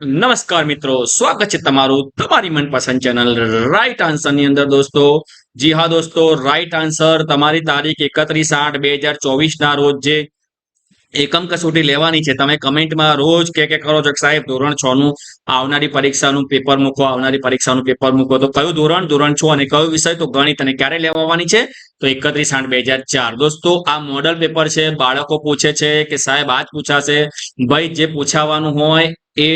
નમસ્કાર મિત્રો, સ્વાગત છે તમારું તમારી મનપસંદ ચેનલ રાઈટ આન્સરની અંદર દોસ્તો. જી હા દોસ્તો રાઈટ આન્સર તમારી તારીખ એકત્રીસ આઠ બે હજાર ચોવીસ ના રોજ જે એકમ કસોટી લેવાની છે, તમે કમેન્ટમાં રોજ કે કે કરો છો સાહેબ ધોરણ છ નું આવનારી પરીક્ષાનું પેપર મૂકો, આવનારી પરીક્ષાનું પેપર મૂકો. તો કયું ધોરણ ધોરણ છ અને કયો વિષય તો ગણિત અને ક્યારે લેવાની છે? તો એકત્રીસ આઠ બે હજાર ચાર. દોસ્તો, આ મોડલ પેપર છે, બાળકો પૂછે છે કે સાહેબ આજ પૂછાશે. ભાઈ જે પૂછાવાનું હોય એ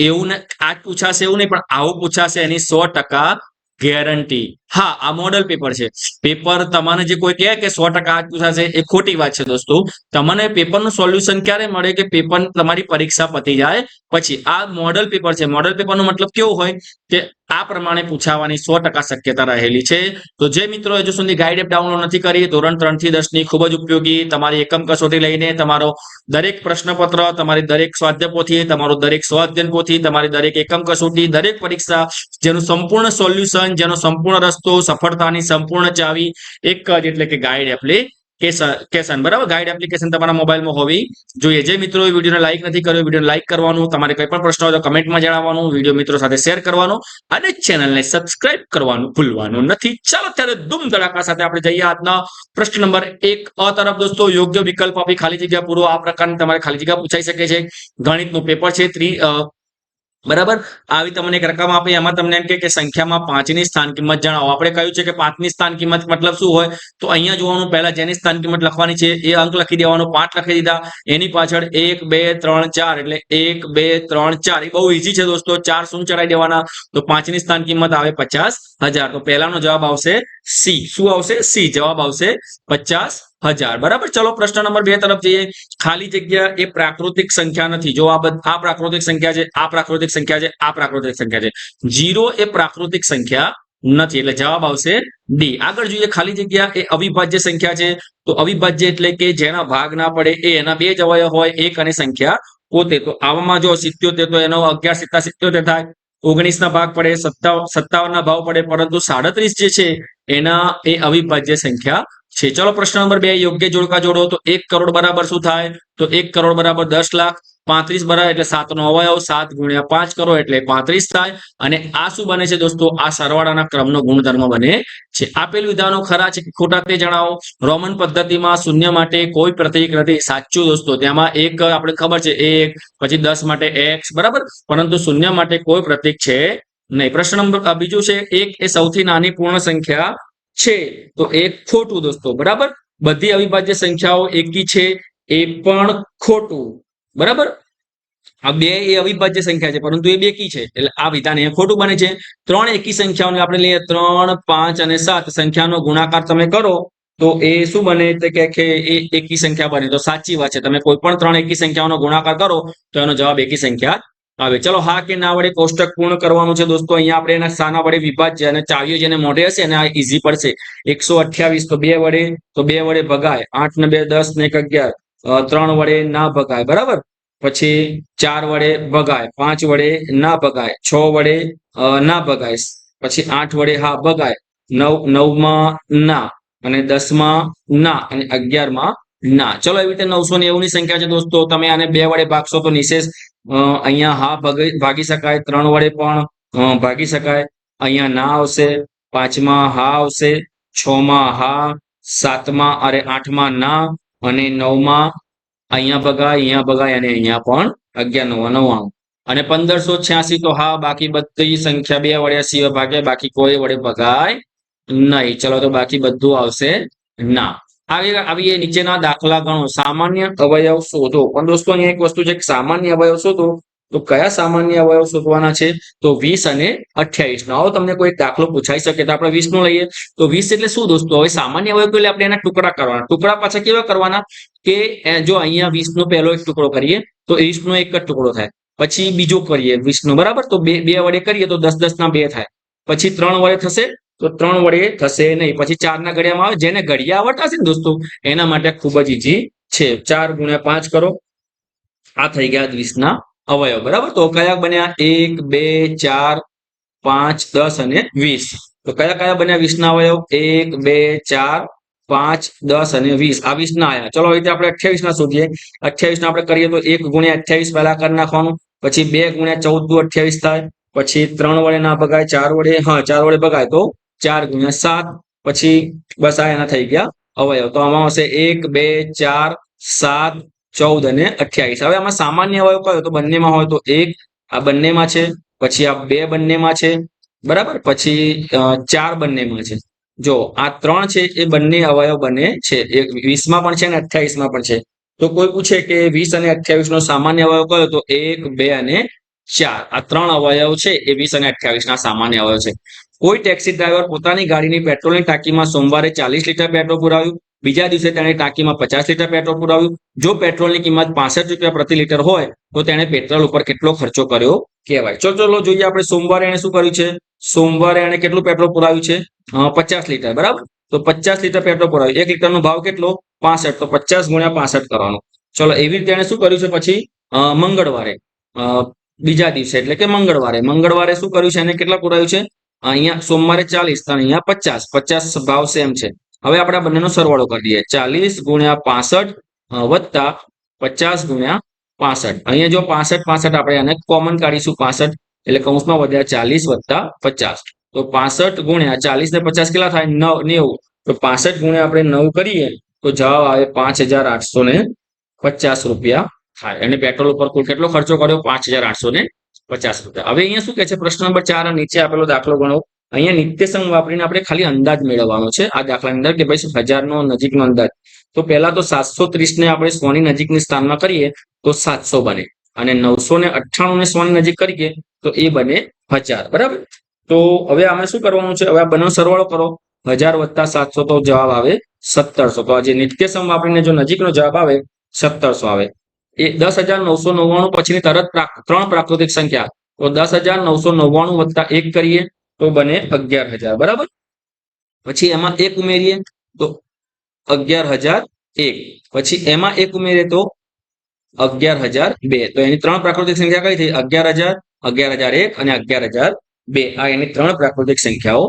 એવું આજ પૂછાશે એવું નહીં પણ આવું પૂછાશે એની સો ટકા ગેરંટી હા, આ મોડલ પેપર છે. પેપર તમને જે કોઈ કહે કે સો ટકા આજ થશે, એ ખોટી વાત છે દોસ્તો. તમને પેપરનું સોલ્યુશન ક્યારે મળે કે પેપર તમારી પરીક્ષા પતી જાય? પછી આ મોડલ પેપર છે. મોડલ પેપરનો મતલબ કેવો હોય? કે આ પ્રમાણે પૂછાવાની સો શક્યતા રહેલી છે. તો જે મિત્રો હજુ સુધી ગાઈડ એપ ડાઉનલોડ નથી કરી, ધોરણ ત્રણથી દસ ખૂબ જ ઉપયોગી, તમારી એકમ કસોટી લઈને તમારો દરેક પ્રશ્નપત્ર, તમારી દરેક સ્વાધ્યાય પોથી, તમારું દરેક સ્વાધ્યન પોથી, તમારી દરેક એકમ કસોટી, દરેક પરીક્ષા, જેનું સંપૂર્ણ સોલ્યુશન જેનો સંપૂર્ણ રસ્તો, સફળતાની સંપૂર્ણ ચાવી, એક જ એટલે કે ગાઈડ એપ્લિકેશન બરાબર? ગાઈડ એપ્લિકેશન તમારા મોબાઈલમાં હોવી જોઈએ. જે મિત્રો વિડીયોને લાઈક નથી કર્યો વીડિયો લાઈક કરવાનું. તમારે કોઈ પણ પ્રશ્ન હોય તો કમેન્ટમાં જણાવવાનું. વીડિયો મિત્રો સાથે શેર કરવાનો અને ચેનલને સબસ્ક્રાઇબ કરવાનું ભૂલવાનું નથી. ચાલો ત્યારે ધૂમ ધડાકા સાથે આપણે જઈએ આજના પ્રશ્ન નંબર એક. અ તરફ દોસ્તો, યોગ્ય વિકલ્પ આપી ખાલી જગ્યા પૂરો. આ પ્રકારની તમારે ખાલી જગ્યા પૂછાઈ શકે છે. ગણિતનું પેપર છે. ત્રી બરાબર? આવી તમને એક રકમ આપી, એમાં તમને એમ કે સંખ્યામાં પાંચની સ્થાન કિંમત જણાવો. આપણે કહ્યું છે કે પાંચની સ્થાન કિંમત મતલબ શું હોય? તો અહીંયા જોવાનું, પહેલા જેની સ્થાન કિંમત લખવાની છે, એ અંક લખી દેવાનો, પાંચ લખી દીધા. એની પાછળ એક, બે, ત્રણ, ચાર, એટલે એક, બે, ત્રણ, ચાર. એ બહુ ઈઝી છે દોસ્તો. ચાર શું ચડાવી દેવાના. તો પાંચની સ્થાન કિંમત આવે પચાસ હજાર. તો પહેલાનો જવાબ આવશે સી. શું આવશે? સી. જવાબ આવશે પચાસ હજાર. બરાબર? ચલો, પ્રશ્ન નંબર બે તરફ જઈએ. ખાલી જગ્યા એ પ્રાકૃતિક સંખ્યા નથી. જો આ આ પ્રાકૃતિક સંખ્યા છે, આ પ્રાકૃતિક સંખ્યા છે, આ પ્રાકૃતિક સંખ્યા છે. જીરો એ પ્રાકૃતિક સંખ્યા નથી, એટલે જવાબ આવશે ડી આગળ જોઈએ, ખાલી જગ્યા એ અવિભાજ્ય સંખ્યા છે. તો અવિભાજ્ય એટલે કે જેના ભાગ ના પડે એ, એના બે જ અવયવ હોય, એક અને સંખ્યા પોતે. તો આવામાં જો સિત્યોતેર, તો એનો અગિયાર સિત્તા સિત્યોતેર થાય. ઓગણીસ ના ભાગ પડે સત્તાવન ના ભાવ પડે, પરંતુ સાડત્રીસ જે છે, એના એ અવિભાજ્ય સંખ્યા છે. ચલો પ્રશ્ન નંબર બે, યોગ્ય જોડકા જોડો. તો એક કરોડ બરાબર શું થાય? તો એક કરોડ બરાબર દસ લાખ, પાંત્રીસ બરાબર એટલે સાત નો અવયવ, સાત ગુણ્યા પાંચ કરો એટલે પાંત્રીસ થાય. અને આ શું બને છે દોસ્તો? આ સરવાળાના ક્રમનો ગુણધર્મ બને છે. આપેલ વિધાનો ખરા છે કે ખોટા તે જણાવો. રોમન પદ્ધતિમાં શૂન્ય માટે કોઈ પ્રતિક નથી. સાચું દોસ્તો, તેમાં એક આપણે ખબર છે, એક, પછી દસ માટે એક્સ બરાબર? પરંતુ શૂન્ય માટે કોઈ પ્રતિક છે નહીં. પ્રશ્ન નંબર બીજું છે, એક એ સૌથી નાની પૂર્ણ સંખ્યા છે. તો એક ખોટું દોસ્તો, બરાબર? બધી અવિભાજ્ય સંખ્યાઓ એકી છે, એ પણ ખોટું. બરાબર? આ બે એ અવિભાજ્ય સંખ્યા છે, પરંતુ એ બેકી છે. એટલે આ વિધાન એ ખોટું બને છે. ત્રણ એકી સંખ્યાઓને આપણે લઈએ, ત્રણ, પાંચ અને સાત. સંખ્યાનો ગુણાકાર તમે કરો, તો એ શું બને? કે એ એકી સંખ્યા બને. તો સાચી વાત છે. તમે કોઈ પણ ત્રણ એકી સંખ્યાઓનો ગુણાકાર કરો, તો એનો જવાબ એકી સંખ્યા આવે. ચલો, હા કે ના વડે કોષ્ટક પૂર્ણ કરવાનું છે દોસ્તો. અહીંયા આપણે એના સાના વડે વિભાજ્ય અને ચાવીઓ જેને મોઢે હશે એને આ ઈઝી પડશે. એકસો અઠ્યાવીસ, તો બે વડે, તો બે વડે ભગાય. આઠ ને બે, દસ ને એક અગિયાર. ત્રણ વડે ના ભગાય. બરાબર? પછી ચાર વડે ભગાય. પાંચ વડે ના ભગાય. છ વડે ના ભગાય. પછી આઠ વડે હા ભગાય. નવ, નવમાં ના અને દસમાં ના અને અગિયારમાં ના. ચલો, એવી રીતે નવસો નેવું ની સંખ્યા છે દોસ્તો. તમે આને બે વડે ભાગશો તો નિશેષ અહીંયા હા ભાગી શકાય, ત્રણ વડે પણ ભાગી શકાય. અહીંયા ના આવશે, પાંચમાં હા આવશે, છમાં હા, સાતમાં અરે આઠમાં ના, અને નવમાં અહીંયા ભગાય અહીંયા ભગાય, અને અહીંયા પણ અગિયાર નવ. નવ્વાણું અને પંદરસો છ્યાસી તો હા, બાકી બધી સંખ્યા બે વડે સિવાય ભાગે, બાકી કોઈ વડે ભગાય નહીં. ચલો તો બાકી બધું આવશે ના. આવી આવીએ નીચેના દાખલા ગણો. સામાન્ય અવયવ શોધો. પણ દોસ્તો, અહીંયા એક વસ્તુ છે કે સામાન્ય અવયવ શોધો, તો કયા સામાન્ય અવયવ શોધવાના છે? તો વીસ અને અઠ્યાવીસ. નો આવો તમને કોઈ દાખલો પૂછાઈ શકે તો આપણે વીસ નો લઈએ. તો વીસ એટલે શું દોસ્તો? હવે સામાન્ય અવયવ એટલે આપણે એના ટુકડા કરવાના. ટુકડા પાછા કેવા કરવાના? કે જો અહીંયા વીસ નો પહેલો એક ટુકડો કરીએ, તો વીસ નો એક જ ટુકડો થાય. પછી બીજો કરીએ વીસ નો બરાબર? તો બે બે વડે કરીએ તો દસ દસ ના બે થાય. પછી ત્રણ વડે થશે તો ત્રણ વડે થશે નહીં. પછી ચાર ના ઘડિયામાં આવે, જેને ઘડિયા આવડતા હશે ને દોસ્તો, એના માટે ખૂબ જ ઈઝી છે. ચાર ગુણ્યા પાંચ કરો. આ થઈ ગયા વીસ ના અવયવ. બરાબર? તો કયા બન્યા? એક, બે, ચાર, પાંચ, દસ અને વીસ. તો કયા કયા બન્યા વીસ ના અવયવ? એક, બે, ચાર, પાંચ, દસ અને વીસ. આ વીસ ના આવ્યા ચલો રીતે આપણે અઠ્યાવીસ ના શોધીએ. અઠ્યાવીસ ના આપણે કરીએ તો એક ગુણ્યા અઠ્યાવીસ પહેલા કરી નાખવાનું. પછી બે ગુણ્યા ચૌદ અઠ્યાવીસ થાય. પછી ત્રણ વડે ના ભગાય, ચાર વડે, હા, ચાર વડે ભગાય. તો ચાર ગુણ્યા સાત, પછી બસ આ એના થઈ ગયા અવયવ. તો આમાં આવશે એક, બે, ચાર, સાત, ચૌદ અને અઠ્યાવીસ. હવે આમાં સામાન્ય અવયવ કયો? તો બંનેમાં હોય તો એક, આ બંનેમાં છે, પછી આ બે બંનેમાં છે, બરાબર? પછી ચાર બંનેમાં છે. જો, આ ત્રણ છે, એ બંને અવયવ બને છે. એક વીસમાં પણ છે અને અઠ્યાવીસમાં પણ છે. તો કોઈ પૂછે કે વીસ અને અઠ્યાવીસ નો સામાન્ય અવયવ કયો? તો એક, બે અને ચાર. આ ત્રણ અવયવ છે, એ વીસ અને અઠ્યાવીસ ના સામાન્ય અવયવ છે. કોઈ ટેક્સી ડ્રાઈવર પોતાની ગાડીની પેટ્રોલની ટાંકીમાં સોમવારે ચાલીસ લીટર પેટ્રોલ પુરાવ્યું. બીજા દિવસે તેણે ટાંકીમાં પચાસ લીટર પેટ્રોલ પુરાવ્યું. જો પેટ્રોલની કિંમત પાસઠ રૂપિયા પ્રતિ લીટર હોય, તો તેણે પેટ્રોલ ઉપર કેટલો ખર્ચો કર્યો કહેવાય. ચલો ચલો, જોઈએ આપણે સોમવારે એને શું કર્યું છે? સોમવારે એને કેટલું પેટ્રોલ પુરાવ્યું છે? પચાસ લીટર, બરાબર? તો પચાસ લીટર પેટ્રોલ પુરાવ્યું. એક લીટરનો ભાવ કેટલો? પાસઠ. તો પચાસ ગુણ્યા પાસઠ કરવાનો. ચલો, એવી રીતે એને શું કર્યું છે પછી? મંગળવારે. બીજા દિવસે, એટલે કે મંગળવારે. મંગળવારે શું કર્યું છે? એને કેટલા પુરાવ્યું છે? અહીંયા સોમવારે ચાલીસ અને અહીંયા પચાસ. પચાસ ભાવ સેમ છે. હવે આપણે બંનેનો સરવાળો કરી દઈએ. ચાલીસ ગુણ્યા પાસઠ વત્તા પચાસ ગુણ્યા પાસઠ. અહીંયા જો પાસઠ પાસઠ આપણે આને કોમન કાઢીશું, પાસઠ એટલે કૌંસમાં વધ્યા ચાલીસ વત્તા પચાસ. તો પાસઠ ગુણ્યા ચાલીસ ને પચાસ કેટલા થાય? નવ, નેવું. તો પાસઠ ગુણ્યા આપણે નવ કરીએ, તો જવાબ આવે પાંચ હજાર આઠસો ને પચાસ રૂપિયા થાય. અને પેટ્રોલ ઉપર કુલ કેટલો ખર્ચો કર્યો? પાંચ હજાર આઠસો ને પચાસ રૂપિયા. હવે અહીંયા શું કે છે? પ્રશ્ન નંબર ચાર નીચે આપેલો દાખલો ગણો. અહીંયા નિત્યસમ વાપરીને આપણે ખાલી અંદાજ મેળવવાનો છે. આ દાખલાની અંદર કે ભાઈ હજારનો નજીકનો અંદાજ. તો પહેલા તો સાતસો ત્રીસ ને આપણે સોની નજીકની સ્થાનમાં કરીએ, તો સાતસો બને. અને નવસો ને અઠ્ઠાણું ને સોની નજીક કરીએ, તો એ બને હજાર. બરાબર? તો હવે આમે શું કરવાનું છે? હવે આ બંને સરવાળો કરો. હજાર વત્તા સાતસો તો જવાબ આવે સત્તરસો. તો આજે નિત્યસમ વાપરીને જો નજીકનો જવાબ આવે, સત્તરસો આવે. એ દસ હજાર નવસો નવ્વાણું પછીની તરત ત્રણ પ્રાકૃતિક સંખ્યા. તો દસ હજાર નવસો નવ્વાણું વત્તા એક કરીએ તો બને અગિયાર હજાર, બરાબર? પછી એમાં એક ઉમેરીએ તો અગિયાર હજાર એક. પછી એમાં એક ઉમેરીએ તો અગિયાર હજાર બે. તો એની ત્રણ પ્રાકૃતિક સંખ્યા કઈ થઈ? અગિયાર હજાર અગિયાર હજાર એક અને અગિયાર હજાર બે. આ એની ત્રણ પ્રાકૃતિક સંખ્યાઓ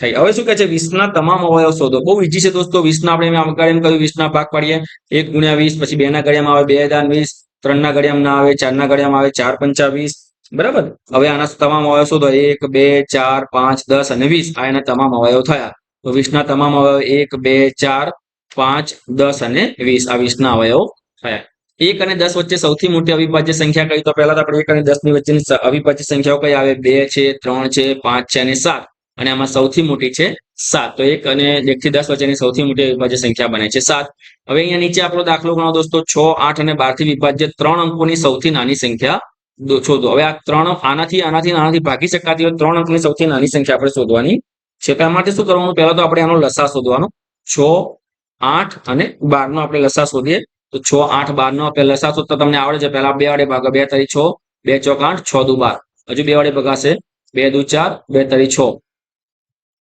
થઈ. હવે શું કે છે? વીસના તમામ અવયવ શોધો. બહુ ઈજી છે દોસ્તો. વીસના આપણે આગળ એમ કહ્યું વીસના ભાગ પાડીએ. એક ગુણ્યા વીસ, પછી બે ના ઘડિયામાં આવે બે હજાર વીસ ત્રણ ના ઘડિયામાં ના આવે ચાર ના ઘડિયામાં આવે, ચાર પંચા વીસ. બરાબર? હવે આના તમામ અવયવ શોધો? એક, બે, ચાર, પાંચ, દસ અને વીસ. આ એના તમામ અવયવ થયા. તો વીસના તમામ અવયવ એક, બે, ચાર, પાંચ, દસ અને વીસ આ વીસના અવયવ થયા. એક અને દસ વચ્ચે સૌથી મોટી અવિભાજ્ય સંખ્યા કઈ? તો પહેલા તો આપણે એક અને દસની વચ્ચેની અવિભાજ્ય સંખ્યાઓ કઈ આવે? બે છે, ત્રણ છે, પાંચ છે અને સાત. અને આમાં સૌથી મોટી છે સાત. તો એક અને એક થી દસ વચ્ચેની સૌથી મોટી અવિભાજ્ય સંખ્યા બને છે સાત. હવે અહીંયા નીચે આપણો દાખલો ગણો દોસ્તો. છ, આઠ અને બારથી વિભાજ્ય ત્રણ અંકોની સૌથી નાની સંખ્યા શોધો. હવે આ ત્રણ આનાથી આનાથી આનાથી ભાગી શકાતી હોય ત્રણ અંકની સૌથી નાની સંખ્યા આપણે શોધવાની છે. તો માટે શું કરવાનું? પહેલા તો આપણે આનો લસા શોધવાનો. છ, આઠ અને બાર નો આપણે લસા શોધીએ. તો છ, આઠ બાર નો આપણે લસા શોધતા તમને આવડે છે. પહેલા બે વડે ભાગો. બે તરી છ, બે ચોક આઠ, છ દુ બાર. હજુ બે વડે ભગાશે. બે દુ ચાર, બે તરી છ.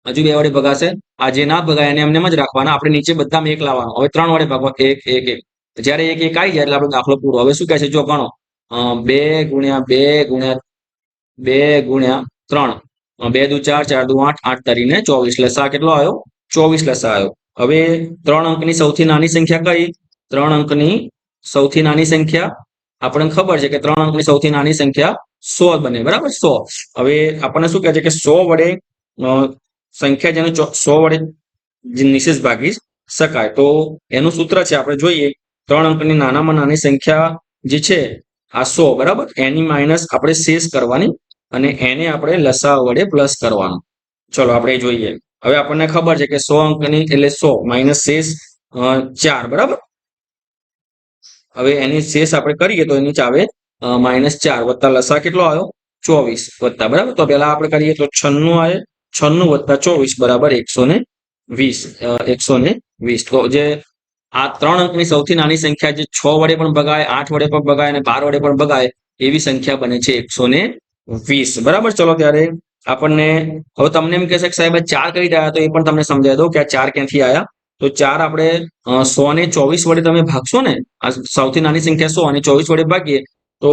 હજુ બે વડે ભગાશે. આ જે ના ભગાય એને એમને જ રાખવાના. આપણે નીચે બધામાં એક લાવવાનો. હવે ત્રણ વડે ભાગો. એક એક એક. જયારે એક એક આવી જાય એટલે આપણે દાખલો પૂરો. હવે શું કહે છે? જો ગણો. બે ગુણ્યા બે ગુણ્યા બે ગુણ્યા ત્રણ. બે દુ ચાર ચાર દુ આઠ. આઠ તરીને ચોવીસ. લસા કેટલો આવ્યો? ચોવીસ લસા આવ્યો. હવે ત્રણ અંકની સૌથી નાની સંખ્યા કઈ? ત્રણ અંકની સૌથી નાની સંખ્યા. આપણને ખબર છે કે ત્રણ અંકની સૌથી નાની સંખ્યા સો બને. બરાબર? સો. હવે આપણને શું કહે છે કે સો વડે સંખ્યા જેને સો વડે નિશેષ ભાગી શકાય. તો એનું સૂત્ર છે, આપણે જોઈએ, ત્રણ અંકની નાનામાં નાની સંખ્યા જે છે, આ સો, બરાબર? એની માઇનસ આપણે શેષ કરવાની અને એને આપણે લસા વડે પ્લસ કરવાનું. ચલો, આપણે જોઈએ. હવે આપણને ખબર છે કે સો અંકની, એટલે સો માઇનસ શેષ ચાર, બરાબર? હવે એની શેષ આપણે કરીએ તો એની ચાવે માઇનસ ચાર વત્તા લસા કેટલો આવ્યો? ચોવીસ વત્તા, બરાબર? તો પેલા આપણે કરીએ તો છન્નું આવે છન્નું વત્તા ચોવીસ બરાબર એકસો ને વીસ એકસો ને વીસ. તો જે આ ત્રણ અંકની સૌથી નાની સંખ્યા જે છ વડે પણ ભગાય, આઠ વડે પણ ભગાય અને બાર વડે પણ ભગાય, એવી સંખ્યા બને છે એકસો ને વીસ. બરાબર? ચલો ત્યારે આપણને હવે તમને એમ કહેશે કે સાહેબ ચાર કઈ રહ્યા? તો એ પણ તમને સમજાવી દઉં કે આ ચાર ક્યાંથી આવ્યા તો ચાર આપણે સો ને ચોવીસ વડે તમે ભાગશો ને, આ સૌથી નાની સંખ્યા સો અને ચોવીસ વડે ભાગીએ, તો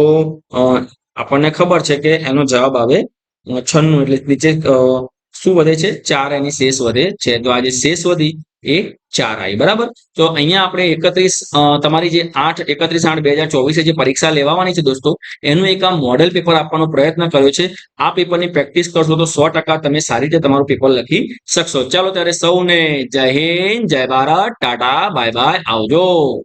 આપણને ખબર છે કે એનો જવાબ આવે છન્નું. એટલે નીચે શું વધે છે? ચાર એની શેષ વધે છે. તો આ જે શેષ વધી એ ચાર આવી. બરાબર? તો અહીંયા આપણે એકત્રીસ તમારી જે આઠ, એકત્રીસ, આઠ, બે હજાર ચોવીસે જે પરીક્ષા લેવાની છે દોસ્તો, એનું એક આ મોડેલ પેપર આપવાનો પ્રયત્ન કર્યો છે. આ પેપરની પ્રેક્ટિસ કરશો તો સો તમે સારી રીતે તમારું પેપર લખી શકશો. ચાલો ત્યારે સૌને જય હિન્દ, જય ભારત, ટાટા, બાય બાય, આવજો.